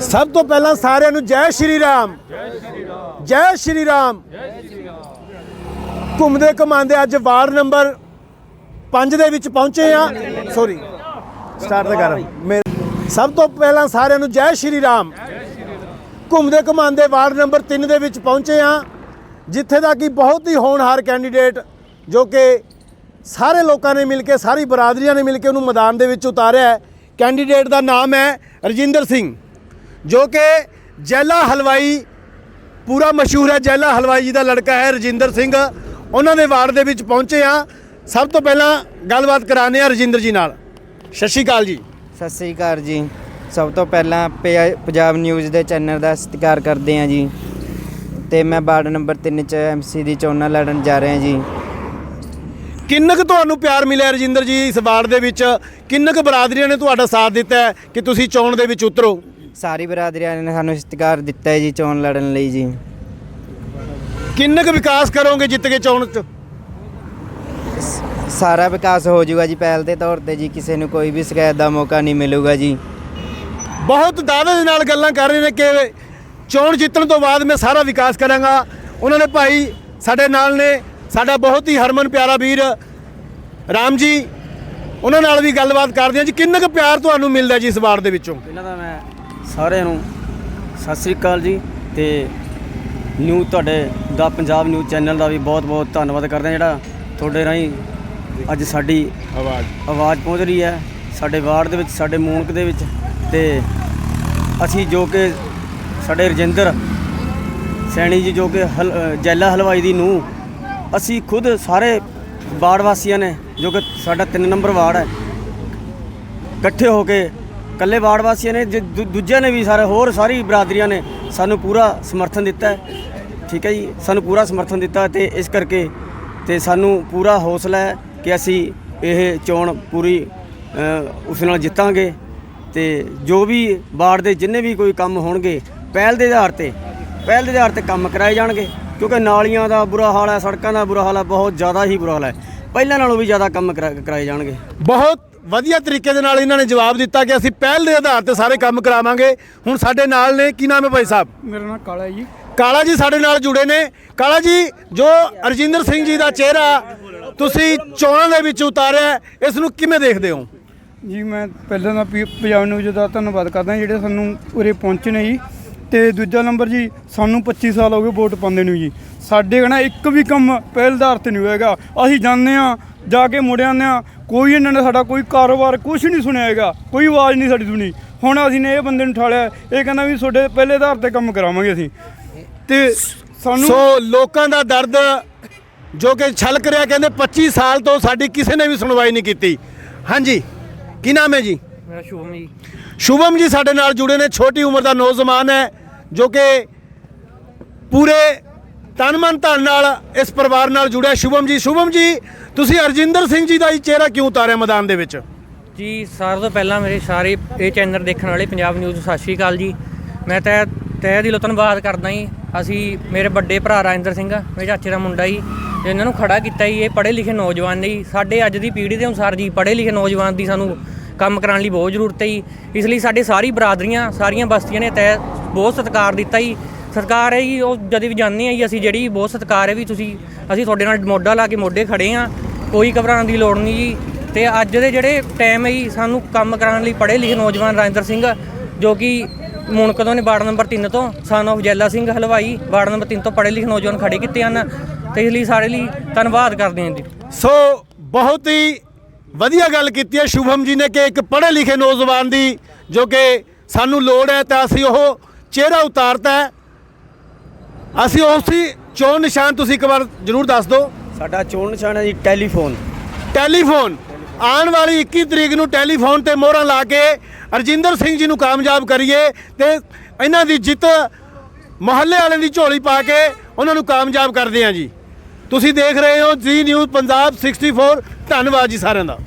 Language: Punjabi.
ਸਭ ਤੋਂ ਪਹਿਲਾਂ ਸਾਰਿਆਂ ਨੂੰ ਜੈ ਸ਼੍ਰੀ ਰਾਮ। ਜੈ ਸ਼੍ਰੀ ਰਾਮ। ਘੁੰਮਦੇ ਘੁਮਾਉਂਦੇ ਅੱਜ ਵਾਰਡ ਨੰਬਰ 5 ਦੇ ਵਿੱਚ ਪਹੁੰਚੇ ਆ ਸੌਰੀ ਸਟਾਰਟ ਤਾਂ ਕਰ। ਸਭ ਤੋਂ ਪਹਿਲਾਂ ਸਾਰਿਆਂ ਨੂੰ ਜੈ ਸ਼੍ਰੀ ਰਾਮ। ਘੁੰਮਦੇ ਘੁਮਾਉਂਦੇ ਵਾਰਡ ਨੰਬਰ 3 ਦੇ ਵਿੱਚ ਪਹੁੰਚੇ ਆ ਜਿੱਥੇ ਦਾ ਕਿ ਬਹੁਤ ਹੀ ਹੋਣਹਾਰ ਕੈਂਡੀਡੇਟ ਜੋ ਕਿ ਸਾਰੇ ਲੋਕਾਂ ਨੇ ਮਿਲ ਕੇ, ਸਾਰੀ ਬਰਾਦਰੀਆਂ ਨੇ ਮਿਲ ਕੇ ਉਹਨੂੰ ਮੈਦਾਨ ਦੇ ਵਿੱਚ ਉਤਾਰਿਆ ਕੈਂਡੀਡੇਟ ਦਾ ਨਾਮ ਹੈ ਰਜਿੰਦਰ ਸਿੰਘ, ਜੋ ਕਿ ਜੈਲਾ ਹਲਵਾਈ, ਪੂਰਾ ਮਸ਼ਹੂਰ ਹੈ ਜੈਲਾ ਹਲਵਾਈ ਜੀ ਦਾ ਲੜਕਾ ਹੈ ਰਜਿੰਦਰ ਸਿੰਘ। ਉਹਨਾਂ ਦੇ ਵਾਰਡ ਦੇ ਵਿੱਚ ਪਹੁੰਚੇ ਆ ਸਭ ਤੋਂ ਪਹਿਲਾਂ ਗੱਲਬਾਤ ਕਰਾਣੇ ਆ ਰਜਿੰਦਰ ਜੀ ਨਾਲ। ਸਤਿ ਸ਼੍ਰੀ ਅਕਾਲ ਜੀ। ਸਤਿ ਸ੍ਰੀ ਅਕਾਲ ਜੀ। ਸਭ ਤੋਂ ਪਹਿਲਾਂ ਪਿਆ- ਪੰਜਾਬ ਨਿਊਜ਼ ਦੇ ਚੈਨਲ ਦਾ ਸਤਿਕਾਰ ਕਰਦੇ ਹਾਂ ਜੀ। ਤੇ ਮੈਂ ਵਾਰਡ ਨੰਬਰ 3 ਚ ਐਮਸੀ ਦੀ ਚੋਣਾਂ ਲੜਨ ਜਾ ਰਿਹਾ ਜੀ। ਕਿੰਨਾ ਕੁ ਤੁਹਾਨੂੰ ਪਿਆਰ ਮਿਲਿਆ ਰਜਿੰਦਰ ਜੀ ਇਸ ਵਾਰਡ ਦੇ ਵਿੱਚ? ਕਿੰਨਾ ਕੁ ਬਰਾਦਰੀਆਂ ਨੇ ਤੁਹਾਡਾ ਸਾਥ ਦਿੱਤਾ ਹੈ ਕਿ ਤੁਸੀਂ ਚੋਣ ਦੇ ਵਿੱਚ ਉਤਰੋ? ਸਾਰੀ ਬਰਾਦਰੀਆਂ ਨੇ ਸਾਨੂੰ ਸਤਿਕਾਰ ਦਿੱਤਾ ਹੈ ਜੀ ਚੋਣ ਲੜਨ ਲਈ ਜੀ। ਕਿੰਨਾ ਕੁ ਵਿਕਾਸ ਕਰੋਗੇ ਜਿੱਤ ਕੇ ਚੋਣ ਚ? ਸਾਰਾ ਵਿਕਾਸ ਹੋ ਜਾਊਗਾ ਜੀ ਪਹਿਲ ਦੇ ਤੌਰ ਤੇ ਜੀ ਕਿਸੇ ਨੂੰ ਕੋਈ ਵੀ ਸ਼ਿਕਾਇਤ ਦਾ ਮੌਕਾ ਨਹੀਂ ਮਿਲੂਗਾ ਜੀ। ਬਹੁਤ ਦਾਅਵੇ ਦੇ ਨਾਲ ਗੱਲਾਂ ਕਰ ਰਹੇ ਨੇ ਕਿ ਚੋਣ ਜਿੱਤਣ ਤੋਂ ਬਾਅਦ ਮੈਂ ਸਾਰਾ ਵਿਕਾਸ ਕਰਾਂਗਾ। ਉਹਨਾਂ ਨੇ ਭਾਈ ਸਾਡੇ ਨਾਲ ਨੇ ਸਾਡਾ ਬਹੁਤ ਹੀ ਹਰਮਨ ਪਿਆਰਾ ਵੀਰ ਰਾਮ ਜੀ ਉਹਨਾਂ ਨਾਲ ਵੀ ਗੱਲਬਾਤ ਕਰਦੇ ਹਾਂ ਜੀ। ਕਿੰਨਾ ਕੁ ਪਿਆਰ ਤੁਹਾਨੂੰ ਮਿਲਦਾ ਜੀ ਇਸ ਵਾਰ ਦੇ ਵਿੱਚੋਂ? ਪਹਿਲਾਂ ਤਾਂ ਮੈਂ ਸਾਰਿਆਂ ਨੂੰ ਸਤਿ ਸ੍ਰੀ ਅਕਾਲ ਜੀ ਤੇ ਨਿਊ ਤੁਹਾਡੇ ਦਾ ਪੰਜਾਬ ਨਿਊਜ਼ ਚੈਨਲ ਦਾ ਵੀ ਬਹੁਤ-ਬਹੁਤ ਧੰਨਵਾਦ ਕਰਦੇ ਹਾਂ ਜਿਹੜਾ ਤੁਹਾਡੇ ਰਾਹੀਂ ਅੱਜ ਸਾਡੀ ਆਵਾਜ਼। ਆਵਾਜ਼ ਪਹੁੰਚ ਰਹੀ ਹੈ ਸਾਡੇ ਵਾਰਡ ਦੇ ਵਿੱਚ ਸਾਡੇ ਮੂਨਕ ਦੇ ਵਿੱਚ ਤੇ ਅਸੀਂ ਜੋ ਕਿ ਸਾਡੇ ਰਜਿੰਦਰ ਸੈਣੀ ਜੀ ਜੋ ਕਿ ਜੈਲਾ ਹਲਵਾਈ ਦੀ ਨੂੰ ਅਸੀਂ ਖੁਦ ਸਾਰੇ ਵਾਰਡ ਵਾਸੀਆਂ ਨੇ, ਜੋ ਕਿ ਸਾਡਾ 3 ਨੰਬਰ ਵਾਰਡ ਹੈ, ਇਕੱਠੇ ਹੋ ਕੇ ਇਕੱਲੇ ਵਾਰਡ ਵਾਸੀਆਂ ਨੇ, ਜੇ ਦੂ- ਦੂਜਿਆਂ ਨੇ ਵੀ ਸਾਰੇ, ਹੋਰ ਸਾਰੀ ਬਰਾਦਰੀਆਂ ਨੇ ਸਾਨੂੰ ਪੂਰਾ ਸਮਰਥਨ ਦਿੱਤਾ ਠੀਕ ਹੈ ਜੀ, ਸਾਨੂੰ ਪੂਰਾ ਸਮਰਥਨ ਦਿੱਤਾ ਤੇ ਇਸ ਕਰਕੇ ਤੇ ਸਾਨੂੰ ਪੂਰਾ ਹੌਸਲਾ ਹੈ ਕਿ ਅਸੀਂ ਇਹ ਚੋਣ ਪੂਰੀ ਉਸ ਨਾਲ ਜਿੱਤਾਂਗੇ ਤੇ ਜੋ ਵੀ ਵਾਰਡ ਦੇ ਜਿੰਨੇ ਵੀ ਕੋਈ ਕੰਮ ਹੋਣਗੇ, ਪਹਿਲ ਦੇ ਆਧਾਰ ਤੇ, ਪਹਿਲ ਦੇ ਆਧਾਰ ਤੇ ਕੰਮ ਕਰਾਏ ਜਾਣਗੇ। ਕਿਉਂਕਿ ਨਾਲੀਆਂ ਦਾ ਬੁਰਾ ਹਾਲ ਹੈ ਸੜਕਾਂ ਦਾ ਬੁਰਾ ਹਾਲ ਹੈ ਬਹੁਤ ਜ਼ਿਆਦਾ ਹੀ ਬੁਰਾ ਹਾਲ ਹੈ। ਪਹਿਲਾਂ ਨਾਲੋਂ ਵੀ ਜ਼ਿਆਦਾ ਕੰਮ ਕਰਾ- ਕਰਾਏ ਜਾਣਗੇ। ਬਹੁਤ ਵਧੀਆ ਤਰੀਕੇ ਦੇ ਨਾਲ ਇਹਨਾਂ ਨੇ ਜਵਾਬ ਦਿੱਤਾ ਕਿ ਅਸੀਂ ਪਹਿਲ ਦੇ ਆਧਾਰ ਤੇ ਸਾਰੇ ਕੰਮ ਕਰਾਵਾਂਗੇ। ਹੁਣ ਸਾਡੇ ਨਾਲ ਨੇ ਕੀ ਨਾਮ ਹੈ ਭਾਈ ਸਾਹਿਬ? ਮੇਰਾ ਨਾਮ ਕਾਲਾ ਹੈ ਜੀ। ਕਾਲਾ ਜੀ ਸਾਡੇ ਨਾਲ ਜੁੜੇ ਨੇ। ਕਾਲਾ ਜੀ ਜੋ ਅਰਜਿੰਦਰ ਸਿੰਘ ਜੀ ਦਾ ਚਿਹਰਾ ਤੁਸੀਂ ਚੋਣਾਂ ਦੇ ਵਿੱਚ ਉਤਾਰਿਆ ਹੈ, ਇਸ ਨੂੰ ਕਿਵੇਂ ਦੇਖਦੇ ਹੋ? ਜੀ ਮੈਂ ਪਹਿਲਾਂ ਤਾਂ ਪੀ- ਪੰਜਾਬ ਨਿਊਜ਼ ਦਾ ਧੰਨਵਾਦ ਕਰਦਾ ਜਿਹੜੇ ਸਾਨੂੰ ਉਰੇ ਪਹੁੰਚੇ ਨੇ ਜੀ। ਤੇ ਦੂਜਾ ਨੰਬਰ ਜੀ ਸਾਨੂੰ 25 ਸਾਲ ਹੋ ਗਏ ਵੋਟ ਪਾਉਂਦੇ ਨੂੰ ਜੀ। ਸਾਡੇ ਕਹਣਾ ਇੱਕ ਵੀ ਕੰਮ ਪਹਿਲਦਾਰ ਤੇ ਨਹੀਂ ਹੋਏਗਾ। ਅਸੀਂ ਜਾਂਦੇ ਆ ਜਾ ਕੇ ਮੁੜ ਆਉਂਦੇ ਆ ਕੋਈ ਇਹਨਾਂ ਨੇ ਸਾਡਾ ਕੋਈ ਕਾਰੋਬਾਰ ਕੁਝ ਨਹੀਂ ਸੁਣਿਆ ਹੈਗਾ ਕੋਈ ਆਵਾਜ਼ ਨਹੀਂ ਸਾਡੀ ਸੁਣੀ। ਹੁਣ ਅਸੀਂ ਨੇ ਇਹ ਬੰਦੇ ਨੂੰ ਠਾਲਿਆ ਇਹ ਕਹਿੰਦਾ ਵੀ ਤੁਹਾਡੇ ਪਹਿਲੇ ਆਧਾਰ ਤੇ ਕੰਮ ਕਰਾਵਾਂਗੇ ਅਸੀਂ। ਤੇ ਸਾਨੂੰ ਸੋ ਲੋਕਾਂ ਦਾ ਦਰਦ ਜੋ ਕਿ ਛਲਕ ਰਿਹਾ ਕਹਿੰਦੇ 25 ਸਾਲ ਤੋਂ ਸਾਡੀ ਕਿਸੇ ਨੇ ਵੀ ਸੁਣਵਾਈ ਨਹੀਂ ਕੀਤੀ। ਹਾਂਜੀ ਕੀ ਨਾਮ ਹੈ ਜੀ? ਮੇਰਾ ਸ਼ੁਭਮ ਜੀ। ਸ਼ੁਭਮ ਜੀ ਸਾਡੇ ਨਾਲ ਜੁੜੇ ਨੇ ਛੋਟੀ ਉਮਰ ਦਾ ਨੌਜਵਾਨ ਹੈ। ਜੋ ਕਿ ਪੂਰੇ ਤਨ ਮਨ ਧਨ ਨਾਲ ਇਸ ਪਰਿਵਾਰ ਨਾਲ ਜੁੜਿਆ। ਸ਼ੁਭਮ ਜੀ ਸ਼ੁਭਮ ਜੀ, ਤੁਸੀਂ ਅਰਜਿੰਦਰ ਸਿੰਘ ਜੀ ਦਾ ਹੀ ਚਿਹਰਾ ਕਿਉਂ ਉਤਾਰਿਆ ਮੈਦਾਨ ਦੇ ਵਿੱਚ? ਜੀ, ਸਾਰਿਆਂ ਤੋਂ ਪਹਿਲਾਂ ਮੇਰੇ ਸਾਰੇ ਇਹ ਚੈਨਲ ਦੇਖਣ ਵਾਲੇ ਪੰਜਾਬ ਨਿਊਜ਼, ਸਤਿ ਸ਼੍ਰੀ ਅਕਾਲ ਜੀ। ਮੈਂ ਤਹਿ ਤਹਿ ਦਿਲੋਂ ਧੰਨਵਾਦ ਕਰਦਾ ਜੀ। ਅਸੀਂ ਮੇਰੇ ਵੱਡੇ ਭਰਾ ਰਾਜਿੰਦਰ ਸਿੰਘ, ਮੇਰੇ ਚਾਚੇ ਦਾ ਮੁੰਡਾ ਜੀ ਇਹਨਾਂ ਨੂੰ ਖੜਾ ਕੀਤਾ ਜੀ, ਇਹ ਪੜ੍ਹੇ ਲਿਖੇ ਨੌਜਵਾਨ ਨੇ ਜੀ। ਸਾਡੇ ਅੱਜ ਦੀ ਪੀੜ੍ਹੀ ਦੇ ਅਨੁਸਾਰ ਜੀ, ਪੜ੍ਹੇ ਲਿਖੇ ਨੌਜਵਾਨ ਦੀ ਸਾਨੂੰ ਕੰਮ ਕਰਾਉਣ ਲਈ ਬਹੁਤ ਜ਼ਰੂਰਤ ਹੈ ਜੀ। ਇਸ ਲਈ ਸਾਡੇ ਸਾਰੀ ਬਰਾਦਰੀਆਂ, ਸਾਰੀਆਂ ਬਸਤੀਆਂ ਨੇ ਤਹਿ ਬਹੁਤ ਸਤਿਕਾਰ ਦਿੱਤਾ ਜੀ। ਸਰਕਾਰ ਹੈ ਜੀ, ਉਹ ਜਦ ਵੀ ਜਾਂਦੇ ਆ ਜੀ, ਅਸੀਂ ਜਿਹੜੀ ਬਹੁਤ ਸਤਿਕਾਰ ਹੈ ਵੀ ਤੁਸੀਂ, ਅਸੀਂ ਤੁਹਾਡੇ ਨਾਲ ਮੋਢਾ ਲਾ ਕੇ ਮੋਢੇ ਖੜੇ ਆ ਕੋਈ ਘਬਰਾਉਣ ਦੀ ਲੋੜ ਨਹੀਂ ਜੀ। ਤੇ ਅੱਜ ਦੇ ਜਿਹੜੇ ਟਾਈਮ ਹੈ ਜੀ, ਸਾਨੂੰ ਕੰਮ ਕਰਾਉਣ ਲਈ ਪੜ੍ਹੇ ਲਿਖੇ ਨੌਜਵਾਨ ਰਾਜਿੰਦਰ ਸਿੰਘ, ਜੋ ਕਿ ਮੁਨਕਦੋਂ ਨੇ ਵਾਰਡ ਨੰਬਰ 3 ਤੋਂ ਸਨ of ਜੈਲਾ ਸਿੰਘ ਹਲਵਾਈ, ਵਾਰਡ ਨੰਬਰ 3 ਤੋਂ ਪੜ੍ਹੇ ਲਿਖੇ ਨੌਜਵਾਨ ਖੜੇ ਕੀਤੇ ਹਨ। ਤੇ ਇਸ ਲਈ ਸਾਰੇ ਲਈ ਧੰਨਵਾਦ ਕਰਦੇ ਹਾਂ ਜੀ। ਸੋ ਬਹੁਤ ਹੀ ਵਧੀਆ ਗੱਲ ਕੀਤੀ ਹੈ। ਸ਼ੁਭਮ ਜੀ ਨੇ ਕਿ ਇੱਕ ਪੜ੍ਹੇ ਲਿਖੇ ਨੌਜਵਾਨ ਦੀ ਜੋ ਕਿ ਸਾਨੂੰ ਲੋੜ ਹੈ ਤਾਂ ਅਸੀਂ ਉਹ ਚਿਹਰਾ ਉਤਾਰਤਾ ਹੈ। ਅਸੀਂ ਉਸੇ ਚੋਣ ਨਿਸ਼ਾਨ ਤੁਸੀਂ ਇੱਕ ਵਾਰ ਜ਼ਰੂਰ ਦੱਸ ਦਿਓ। ਸਾਡਾ ਚੋਣ ਨਿਸ਼ਾਨ ਹੈ ਜੀ ਟੈਲੀਫੋਨ। ਟੈਲੀਫੋਨ। ਆਉਣ ਵਾਲੀ 21 ਤਰੀਕ ਨੂੰ ਟੈਲੀਫੋਨ ਤੇ ਮੋਹਰਾਂ ਲਾ ਕੇ ਅਰਜਿੰਦਰ ਸਿੰਘ ਜੀ ਨੂੰ ਕਾਮਯਾਬ ਕਰੀਏ ਤੇ ਇਹਨਾਂ ਦੀ ਜਿੱਤ ਮੁਹੱਲੇ ਵਾਲਿਆਂ ਦੀ ਝੋਲੀ ਪਾ ਕੇ ਉਹਨਾਂ ਨੂੰ ਕਾਮਯਾਬ ਕਰਦੇ ਹਾਂ ਜੀ। ਤੁਸੀਂ ਦੇਖ ਰਹੇ ਹੋ ਜੀ ਨਿਊਜ਼ ਪੰਜਾਬ 64 ਧੰਨਵਾਦ ਜੀ ਸਾਰਿਆਂ ਦਾ।